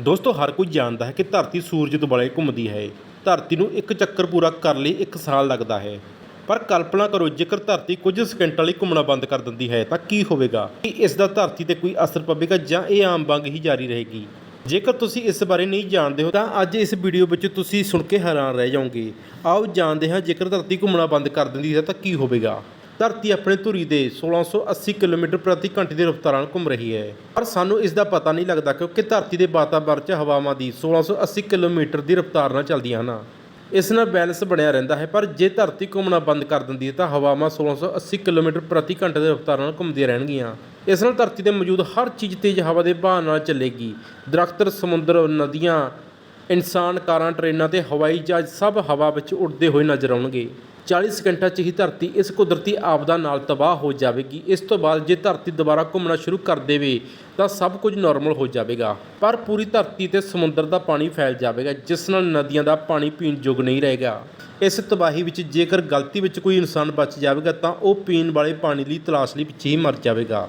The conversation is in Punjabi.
ਦੋਸਤੋ, ਹਰ ਕੋਈ ਜਾਣਦਾ ਹੈ ਕਿ ਧਰਤੀ ਸੂਰਜ ਦੁਆਲੇ ਘੁੰਮਦੀ ਹੈ। ਧਰਤੀ ਨੂੰ ਇੱਕ ਚੱਕਰ ਪੂਰਾ ਕਰਨ ਲਈ 1 ਸਾਲ ਲੱਗਦਾ ਹੈ। ਪਰ ਕਲਪਨਾ ਕਰੋ, ਜੇਕਰ ਧਰਤੀ ਕੁਝ ਸਕਿੰਟਾਂ ਲਈ ਘੁੰਮਣਾ ਬੰਦ ਕਰ ਦਿੰਦੀ ਹੈ, ਤਾਂ ਕੀ ਹੋਵੇਗਾ? ਕੀ ਇਸ ਦਾ ਧਰਤੀ ਤੇ ਕੋਈ ਅਸਰ ਪਵੇਗਾ ਜਾਂ ਇਹ ਆਮ ਵਾਂਗ ਹੀ ਜਾਰੀ ਰਹੇਗੀ? ਜੇਕਰ ਤੁਸੀਂ ਇਸ ਬਾਰੇ ਨਹੀਂ ਜਾਣਦੇ ਹੋ, ਤਾਂ ਅੱਜ ਇਸ ਵੀਡੀਓ ਵਿੱਚ ਤੁਸੀਂ ਸੁਣ ਕੇ ਹੈਰਾਨ ਰਹਿ ਜਾਓਗੇ। ਆਓ ਜਾਣਦੇ ਹਾਂ ਜੇਕਰ ਧਰਤੀ ਘੁੰਮਣਾ ਬੰਦ ਕਰ ਦਿੰਦੀ ਹੈ, ਤਾਂ ਕੀ ਹੋਵੇਗਾ? ਧਰਤੀ ਆਪਣੇ ਧੁਰੀ ਦੇ 1680 ਕਿਲੋਮੀਟਰ ਪ੍ਰਤੀ ਘੰਟੇ ਦੀ ਰਫ਼ਤਾਰ ਨਾਲ ਘੁੰਮ ਰਹੀ ਹੈ। ਪਰ ਸਾਨੂੰ ਇਸ ਦਾ ਪਤਾ ਨਹੀਂ ਲੱਗਦਾ ਕਿਉਂਕਿ ਧਰਤੀ ਦੇ ਵਾਤਾਵਰਣ 'ਚ ਹਵਾਵਾਂ ਦੀ 1680 ਕਿਲੋਮੀਟਰ ਦੀ ਰਫ਼ਤਾਰ ਨਾਲ ਚੱਲਦੀਆਂ ਹਨ। ਇਸ ਨਾਲ ਬੈਲੈਂਸ ਬਣਿਆ ਰਹਿੰਦਾ ਹੈ, ਪਰ ਜੇ ਧਰਤੀ ਘੁੰਮਣਾ ਬੰਦ ਕਰ ਦਿੰਦੀ ਹੈ ਤਾਂ ਹਵਾਵਾਂ 1680 ਕਿਲੋਮੀਟਰ ਪ੍ਰਤੀ ਘੰਟੇ ਦੀ ਰਫ਼ਤਾਰ ਨਾਲ ਘੁੰਮਦੀਆਂ ਰਹਿਣਗੀਆਂ। ਇਸ ਨਾਲ ਧਰਤੀ ਤੇ ਮੌਜੂਦ ਹਰ ਚੀਜ਼ ਤੇਜ਼ ਹਵਾ ਦੇ ਵਹਾਅ ਨਾਲ ਚੱਲੇਗੀ। ਦਰਖਤ, ਸਮੁੰਦਰ, ਨਦੀਆਂ, ਇਨਸਾਨ, ਕਾਰਾਂ, ਟ੍ਰੇਨਾਂ ਤੇ ਹਵਾਈ ਜਹਾਜ਼ ਸਭ ਹਵਾ ਵਿੱਚ ਉੱਡਦੇ ਹੋਏ ਨਜ਼ਰ ਆਉਣਗੇ। 40 ਸਕਿੰਟਾਂ 'ਚ ਹੀ ਧਰਤੀ ਇਸ ਕੁਦਰਤੀ ਆਪਦਾ ਨਾਲ ਤਬਾਹ ਹੋ ਜਾਵੇਗੀ। ਇਸ ਤੋਂ ਬਾਅਦ ਜੇ ਧਰਤੀ ਦੁਬਾਰਾ ਘੁੰਮਣਾ ਸ਼ੁਰੂ ਕਰ ਦੇਵੇ, ਤਾਂ ਸਭ ਕੁਝ ਨਾਰਮਲ ਹੋ ਜਾਵੇਗਾ। ਪਰ ਪੂਰੀ ਧਰਤੀ ਤੇ ਸਮੁੰਦਰ ਦਾ ਪਾਣੀ ਫੈਲ ਜਾਵੇਗਾ, ਜਿਸ ਨਾਲ ਨਦੀਆਂ ਦਾ ਪਾਣੀ ਪੀਣ ਯੋਗ ਨਹੀਂ ਰਹੇਗਾ। ਇਸ ਤਬਾਹੀ ਵਿੱਚ ਜੇਕਰ ਗਲਤੀ ਵਿੱਚ ਕੋਈ ਇਨਸਾਨ ਬਚ ਜਾਵੇਗਾ, ਤਾਂ ਉਹ ਪੀਣ ਵਾਲੇ ਪਾਣੀ ਲਈ ਤਲਾਸ਼ ਲਈ ਪਿੱਛੇ ਹੀ ਮਰ ਜਾਵੇਗਾ।